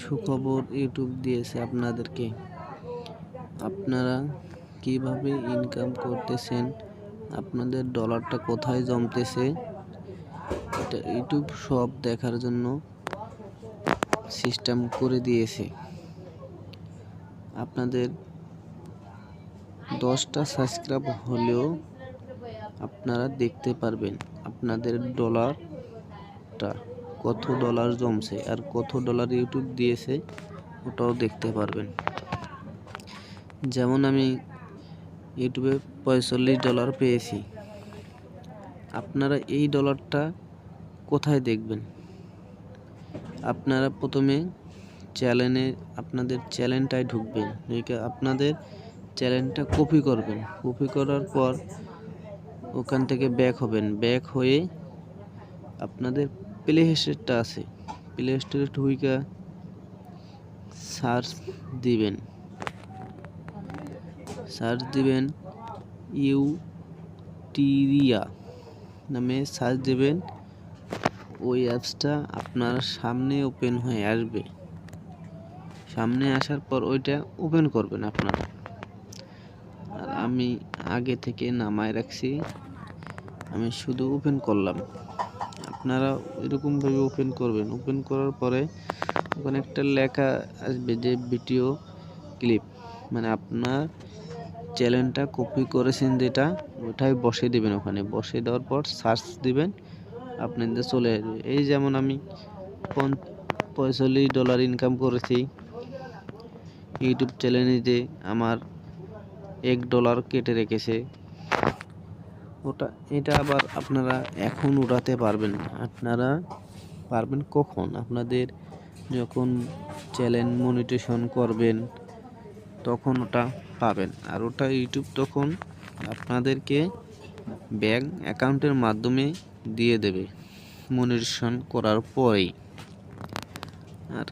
সুখবর ইউটিউব দিয়েছে আপনাদেরকে। আপনারা কীভাবে ইনকাম করতেছেন? আপনাদের ডলারটা কোথায় জমতেছে? এটা ইউটিউব সব দেখার জন্য সিস্টেম করে দিয়েছে। আপনাদের দশটা সাবস্ক্রাইব হলেও আপনারা দেখতে পারবেন আপনাদের ডলারটা কত ডলার জমছে আর কত ডলার ইউটিউব দিয়েছে ওটাও দেখতে পারবেন। যেমন আমি ইউটিউবে পঁয়তাল্লিশ ডলার পেয়েছি। আপনারা এই ডলারটা কোথায় দেখবেন? আপনারা প্রথমে চ্যানেলে আপনাদের চ্যানেলটায় ঢুকবেন। ঢুকে আপনাদের চ্যানেলটা কপি করবেন। কপি করার পর ওখান থেকে ব্যাক হবেন। ব্যাক হয়ে আপনাদের প্লে স্টোরটা আছে। প্লে স্টোরে ঢুইকা সার্চ দিবেন। সার্চ দিবেন ইউটিরিয়া নামে সার্চ দিবেন, ওই অ্যাপসটা আপনার সামনে ওপেন হয়ে আসবে। সামনে আসার পর ওইটা ওপেন করবেন আপনারা। আর আমি আগে থেকে নামায় রাখছি। আমি শুধু ওপেন করলাম। আপনারা এরকমভাবে ওপেন করবেন। ওপেন করার পরে ওখানে একটা লেখা আসবে যে ভিডিও ক্লিপ মানে আপনার চ্যানেলটা কপি করেছেন যেটা ওটাই বসে দেবেন ওখানে। বসে দেওয়ার পর সার্চ দিবেন আপনাদের চলে আসবে এই যেমন আমি পঁয়তাল্লিশ ডলার ইনকাম করেছি ইউটিউব চ্যানেলে যে আমার এক ডলার কেটে রেখেছে। ওটা, এটা আবার আপনারা এখন উঠাতে পারবেন না। আপনারা পারবেন কখন? আপনাদের যখন চ্যানেল মনিটেশন করবেন, তখন ওটা পাবেন। আর ওটা ইউটিউব তখন আপনাদেরকে ব্যাংক অ্যাকাউন্টের মাধ্যমে দিয়ে দেবে মনিটেশন করার পরেই। আর